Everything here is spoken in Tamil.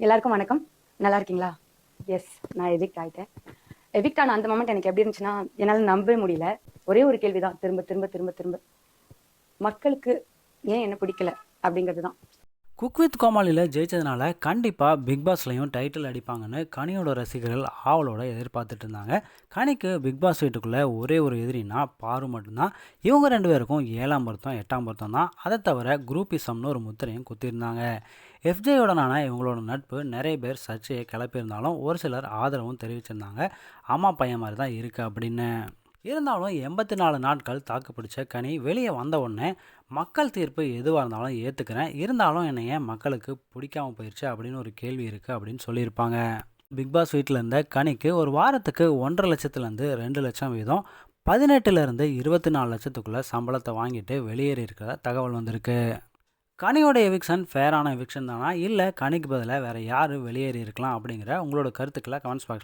எல்லாருக்கும் வணக்கம். நல்லா இருக்கீங்களா எஸ் நான் எவிக்ட் ஆயிட்டேன். எவிக்ட் ஆன அந்த மொமெண்ட் எனக்கு எப்படி இருந்துச்சுன்னா என்னால் நம்பவே முடியல. ஒரே ஒரு கேள்விதான். திரும்ப திரும்ப திரும்ப திரும்ப. மக்களுக்கு ஏன் என்ன பிடிக்கல? அப்படிங்கிறது தான் குக் வித் கோமாளியில் ஜெயிச்சதுனால கண்டிப்பாக பிக் பாஸ்லையும் டைட்டில் அடிப்பாங்கன்னு கனியோட ரசிகர்கள் ஆவலோட எதிர்பார்த்துட்டு இருந்தாங்க. கனிக்கு பிக் பாஸ் வீட்டுக்குள்ளே ஒரே ஒரு எதிரினா பாரு மட்டும்தான். இவங்க ரெண்டு பேருக்கும் ஏழாம் பொருத்தம் எட்டாம் பொருத்தம் தான். அதை தவிர குரூப்பிசம்னு ஒரு முத்திரையும் குத்திருந்தாங்க எஃப்ஜேயுடனான இவங்களோட நட்பு நிறைய பேர் சர்ச்சையை கிளப்பியிருந்தாலும் ஒரு சிலர் ஆதரவும் தெரிவிச்சிருந்தாங்க. அம்மா பையன் மாதிரி தான் இருக்குது அப்படின்னு. இருந்தாலும் எண்பத்தி நாலு நாட்கள் தாக்கு பிடிச்ச கனி வெளியே வந்த உடனே மக்கள் தீர்ப்பு எதுவாக இருந்தாலும் ஏற்றுக்கிறேன் இருந்தாலும் என்னை ஏன் மக்களுக்கு பிடிக்காம போயிடுச்சு அப்படின்னு ஒரு கேள்வி இருக்குது அப்படின்னு சொல்லியிருப்பாங்க. பிக் பாஸ் வீட்டில் இருந்த கனிக்கு ஒரு வாரத்துக்கு ஒன்றரை லட்சத்துலேருந்து ரெண்டு லட்சம் வீதம் பதினெட்டுலேருந்து இருபத்தி நாலு லட்சத்துக்குள்ளே சம்பளத்தை வாங்கிட்டு வெளியேறி இருக்கிற தகவல் வந்திருக்கு. கனியோட எவிக்ஷன் ஃபேரான எவிக்ஷன் தானா? இல்லை கனிக்கு பதிலாக வேறு யார் வெளியேறி இருக்கலாம் அப்படிங்கிற உங்களோட கருத்துக்களை கமெண்ட்ஸ் பாக்ஸில்